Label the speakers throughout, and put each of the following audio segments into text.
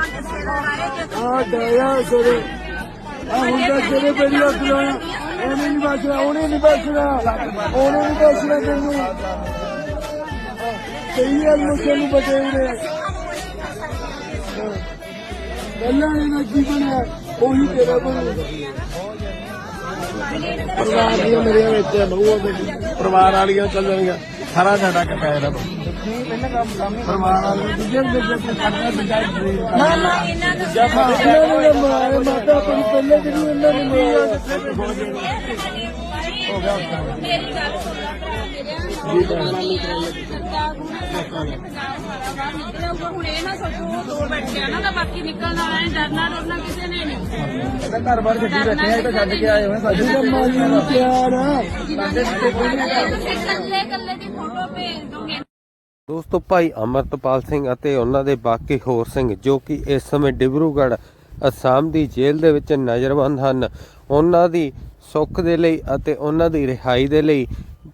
Speaker 1: ਆ ਡਾਇਆ ਸਰੇ ਆ ਹੁੰਦਾ ਤੇਰੇ ਬੇੜੀ ਹੱਥ ਲਾਉਣਾ ਉਹਨੇ ਨਹੀਂ ਬਚਣਾ ਉਹਨੇ ਨਹੀਂ ਬਚਣਾ ਉਹਨੇ ਨਹੀਂ ਬਚਣਾ ਤੈਨੂੰ। ਸਹੀ ਹੈ ਮੁੱਕੇ ਨੂੰ ਪਹਿਲਾਂ ਇਹਨਾਂ ਕੀ ਬਣਿਆ ਉਹੀ ਤੇਰਾ ਬਣੂਗਾ।
Speaker 2: ਪਰਿਵਾਰ ਦੀਆਂ ਮੇਰੀਆਂ ਵਿੱਚ ਬਹੂਆਂ ਦੇ ਪਰਿਵਾਰ ਵਾਲੀਆਂ ਚੱਲਣਗੀਆਂ। ਸਾਰਾ ਸਾਡਾ ਦਾ ਪਰਿਵਾਰ ਵਾਲੀਆਂ ਦੂਜੇ ਦੇ ਵਿੱਚ ਸਾਡਾ ਬਜਾਏ
Speaker 1: ਨਾ ਨਾ ਇਹਨਾਂ ਨੇ ਮਾਰੇ ਮਾਤਾ ਆਪਣੀ ਪਹਿਲੇ ਜਿਹੜੀ ਇਹਨਾਂ ਨੇ ਮਾਰਿਆ
Speaker 3: ਮੇਰੀ ਗੱਲ ਸੁਣ ਲੈ ਭਰਾ ਮੇਰਿਆ ਹੁਣ ਇਹ ਨਾ ਸੋਚੋ ਉਹ ਦੋ ਬੈਠੇ ਆ ਨਾ ਤਾਂ ਬਾਕੀ ਨਿਕਲਣ ਵਾਲਾ ਹੈ ਡਰਨਾ ਡਰਨਾ ਕਿਸੇ ਨੇ ਨਹੀਂ
Speaker 2: ਇਹਦਾ ਘਰ ਬਾਰ ਛੱਡੀ ਬੈਠੇ ਆ ਇਹ ਤਾਂ ਛੱਡ ਕੇ ਆਏ ਹੋਏ ਸਾਡੇ
Speaker 1: ਇਹਦਾ ਮਾਲੀ ਨੂੰ ਪਿਆਰ ਆ
Speaker 3: ਤੁਸੀਂ ਕੱਲੇ ਕੱਲੇ ਦੀ ਫੋਟੋ ਭੇਜ ਦੋਗੇ
Speaker 4: ਦੋਸਤੋ ਭਾਈ ਅਮਰਤਪਾਲ ਸਿੰਘ ਅਤੇ ਉਹਨਾਂ ਦੇ ਬਾਕੀ ਹੋਰ ਸਿੰਘ ਜੋ ਕਿ ਇਸ ਸਮੇਂ ਡਿਬਰੂਗੜ੍ਹ ਅਸਾਮ ਦੀ ਜੇਲ੍ਹ ਦੇ ਵਿੱਚ ਨਜ਼ਰਬੰਦ ਹਨ, ਉਹਨਾਂ ਦੀ ਸੁੱਖ ਦੇ ਲਈ ਅਤੇ ਉਹਨਾਂ ਦੀ ਰਿਹਾਈ ਦੇ ਲਈ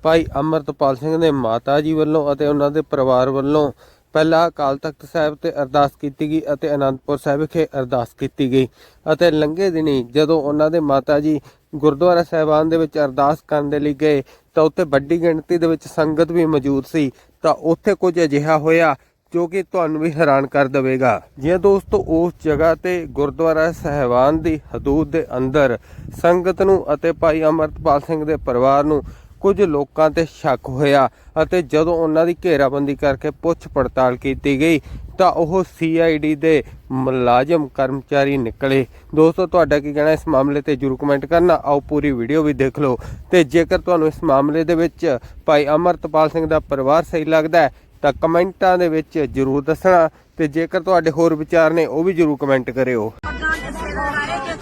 Speaker 4: ਭਾਈ ਅਮਰਤਪਾਲ ਸਿੰਘ ਦੇ ਮਾਤਾ ਜੀ ਵੱਲੋਂ ਅਤੇ ਉਹਨਾਂ ਦੇ ਪਰਿਵਾਰ ਵੱਲੋਂ ਪਹਿਲਾਂ ਅਕਾਲ ਤਖਤ ਸਾਹਿਬ ਤੇ ਅਰਦਾਸ ਕੀਤੀ ਗਈ ਅਤੇ ਅਨੰਦਪੁਰ ਸਾਹਿਬ ਵਿਖੇ ਅਰਦਾਸ ਕੀਤੀ ਗਈ ਅਤੇ ਲੰਘੇ ਦਿਨੀ ਜਦੋਂ ਉਹਨਾਂ ਦੇ ਮਾਤਾ ਜੀ ਗੁਰਦੁਆਰਾ ਸਾਹਿਬਾਨ ਦੇ ਵਿੱਚ ਅਰਦਾਸ ਕਰਨ ਦੇ ਲਈ ਗਏ ਤਾਂ ਉੱਥੇ ਵੱਡੀ ਗਿਣਤੀ ਦੇ ਵਿੱਚ ਸੰਗਤ ਵੀ ਮੌਜੂਦ ਸੀ, ਤਾਂ ਉੱਥੇ ਕੁਝ ਅਜਿਹਾ ਹੋਇਆ ਜੋ ਕਿ ਤੁਹਾਨੂੰ ਵੀ ਹੈਰਾਨ ਕਰ ਦੇਵੇਗਾ। ਜੇ ਦੋਸਤੋ, ਉਸ ਜਗ੍ਹਾ ਤੇ ਗੁਰਦੁਆਰਾ ਸਾਹਿਬਾਨ ਦੀ ਹਦੂਦ ਦੇ ਅੰਦਰ ਸੰਗਤ ਨੂੰ ਅਤੇ ਭਾਈ ਅਮਰਤਪਾਲ ਸਿੰਘ ਦੇ ਪਰਿਵਾਰ ਨੂੰ ਕੁਝ ਲੋਕਾਂ ਤੇ ਸ਼ੱਕ ਹੋਇਆ ਅਤੇ ਜਦੋਂ ਉਹਨਾਂ ਦੀ ਘੇਰਾਬੰਦੀ ਕਰਕੇ ਪੁੱਛ ਪੜਤਾਲ ਕੀਤੀ ਗਈ ਤਾਂ ਉਹ ਸੀਆਈਡੀ ਦੇ ਮੁਲਾਜ਼ਮ ਕਰਮਚਾਰੀ ਨਿਕਲੇ। ਦੋਸਤੋ ਤੁਹਾਡਾ ਕੀ ਕਹਿਣਾ ਇਸ ਮਾਮਲੇ ਤੇ ਜਰੂਰ ਕਮੈਂਟ ਕਰਨਾ। ਆਓ ਪੂਰੀ ਵੀਡੀਓ ਵੀ ਦੇਖ ਲਓ। ਤੇ ਜੇਕਰ ਤੁਹਾਨੂੰ ਇਸ ਮਾਮਲੇ ਦੇ ਵਿੱਚ ਭਾਈ ਅਮਰਤਪਾਲ ਸਿੰਘ ਦਾ ਪਰਿਵਾਰ ਸਹੀ ਲੱਗਦਾ ਹੈ ਤਾਂ ਕਮੈਂਟਾਂ ਦੇ ਵਿੱਚ ਜਰੂਰ ਦੱਸਣਾ। ਤੇ ਜੇਕਰ ਤੁਹਾਡੇ ਹੋਰ ਵਿਚਾਰ ਨੇ ਉਹ ਵੀ ਜਰੂਰ ਕਮੈਂਟ ਕਰਿਓ।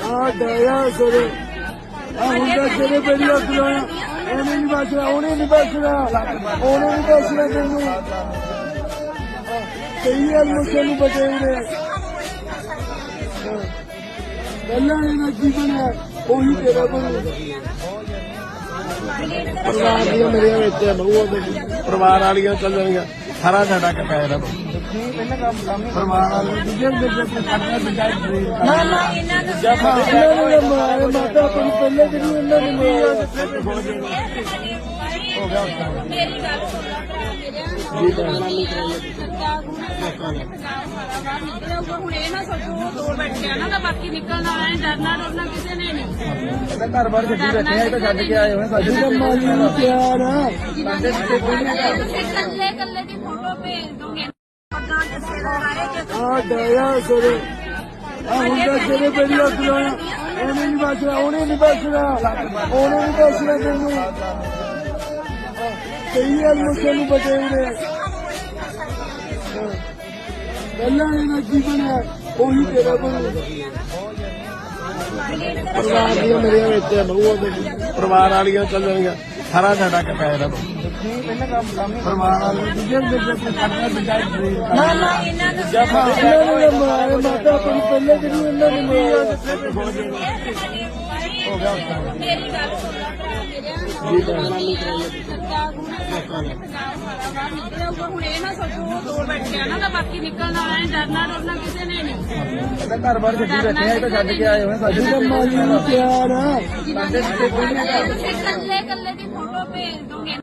Speaker 1: ਆ ਡਾਇਆ ਸਰੇ ਆ ਹੁੰਦਾ ਬੇੜੀ ਹੱਥ ਲਾਉਣਾ ਉਹਨੇ ਨਹੀਂ ਬਚਣਾ, ਉਹਨੇ ਨਹੀਂ ਬਚਣਾ। ਉਹਨੇ ਨਹੀਂ ਬਚਣਾ ਤੈਨੂੰ। ਸਹੀ ਹੈ ਮੁੱਕੇ ਨੂੰ ਬਚਾਉਣੇ ਪਹਿਲਾਂ ਇਹਨਾਂ ਕੀ ਬਣਿਆ ਉਹੀ ਤੇਰਾ ਬਣੂਗਾ।
Speaker 2: ਪਰਿਵਾਰ ਦੀਆਂ ਮੇਰੀਆਂ ਵਿੱਚ ਬਹੂਆਂ ਦੇ। ਪਰਿਵਾਰ ਵਾਲੀਆਂ ਚੱਲਣਗੀਆਂ ਸਾਰਾ ਸਾਡਾ ਕਪਾਇਆ ਦਾ ਪਰਿਵਾਰ ਵਾਲੀਆਂ ਦੂਜੇ ਦੇ ਵਿੱਚ ਸਾਡਾ ਬਜਾਏ
Speaker 1: ਨਾ ਨਾ ਇਹਨਾਂ ਨੇ ਮਾਰੇ ਮਾਤਾ ਆਪਣੀ ਪਹਿਲੇ ਜਿਹੜੀ ਇਹਨਾਂ ਨੇ ਮਾਰਿਆ
Speaker 3: ਮੇਰੀ ਗੱਲ ਸੁਣ ਲੈ ਭਰਾ ਮੇਰਿਆ ਹੁਣ ਇਹ ਨਾ ਸੋਚੋ ਉਹ ਦੋ ਬੈਠੇ ਆ ਨਾ ਤਾਂ ਬਾਕੀ ਨਿਕਲਣ ਵਾਲਾ ਹੈ ਡਰਨਾ ਡਰਨਾ ਕਿਸੇ ਨੇ ਨਹੀਂ
Speaker 2: ਇਹਦਾ ਘਰ ਬਾਰ ਛੱਡੀ ਬੈਠੇ ਆ ਇਹ ਤਾਂ ਛੱਡ ਕੇ ਆਏ ਹੋਏ ਸਾਡੇ
Speaker 1: ਇਹਦਾ ਮਾਲੀ ਨੂੰ ਪਿਆਰ ਆ
Speaker 3: ਤੁਸੀਂ ਕੱਲੇ ਦੀ ਭੇਜ ਦੋਗੇ
Speaker 1: ਆ ਡਾਇਆ ਸਰੇ ਆ ਹੁੰਦਾ ਤੇਰੇ ਬੇੜੀ ਹੱਥ ਲਾਉਣਾ। ਉਹਨੇ ਨਹੀਂ ਬਚਣਾ ਉਹਨੇ ਨਹੀਂ ਬਚਣਾ। ਉਹਨੇ ਨਹੀਂ ਬਚਣਾ ਤੈਨੂੰ। ਸਹੀ ਹੈ ਮੁੱਕੇ ਨੂੰ ਬਚਾਉਣੇ ਪਹਿਲਾਂ ਇਹਨਾਂ ਕੀ ਬਣਿਆ ਉਹੀ ਤੇਰਾ ਬਣੂਗਾ।
Speaker 2: ਪਰਿਵਾਰ ਦੀਆਂ ਮੇਰੀਆਂ ਵਿੱਚ ਦੇ ਪਰਿਵਾਰ ਵਾਲੀਆਂ ਚੱਲਣਗੀਆਂ ਸਾਰਾ ਸਾਡਾ ਕਪਾਇਆ ਦਾ ਪਰਿਵਾਰ ਵਾਲੀਆਂ ਦੂਜੇ ਦੇ ਵਿੱਚ ਸਾਡਾ ਬਜਾਏ
Speaker 1: ਨਾ ਨਾ ਇਹਨਾਂ ਨੇ ਮਾਰੇ ਮਾਤਾ ਆਪਣੀ ਪਹਿਲੇ ਜਿਹੜੀ ਇਹਨਾਂ ਨੇ ਮਾਰਿਆ।
Speaker 3: ਮੇਰੀ ਗੱਲ ਸੁਣ ਲੈ ਭਰਾ ਮੇਰਿਆ ਹੁਣ ਇਹ ਨਾ ਸੋਚੋ ਦੋ ਬੈਠੇ ਆ ਤਾਂ ਬਾਕੀ ਨਿਕਲਣ ਵਾਲਾ ਹੈ ਡਰਨਾ ਡਰਨਾ ਕਿਸੇ ਨੇ ਨਹੀਂ
Speaker 2: ਇਹਦਾ ਘਰ ਬਾਹਰ ਛੱਡੀ ਬੈਠੇ ਆ ਇਹ ਤਾਂ ਛੱਡ ਕੇ ਆਏ ਹੋਏ ਸਾਡੇ
Speaker 1: ਇਹਦਾ ਮਾਲੀ ਨੂੰ ਪਿਆਰ ਆ
Speaker 3: ਕੱਲੇ ਕੱਲੇ ਦੀ ਫੋਟੋ ਭੇਜ ਦੋਗੇ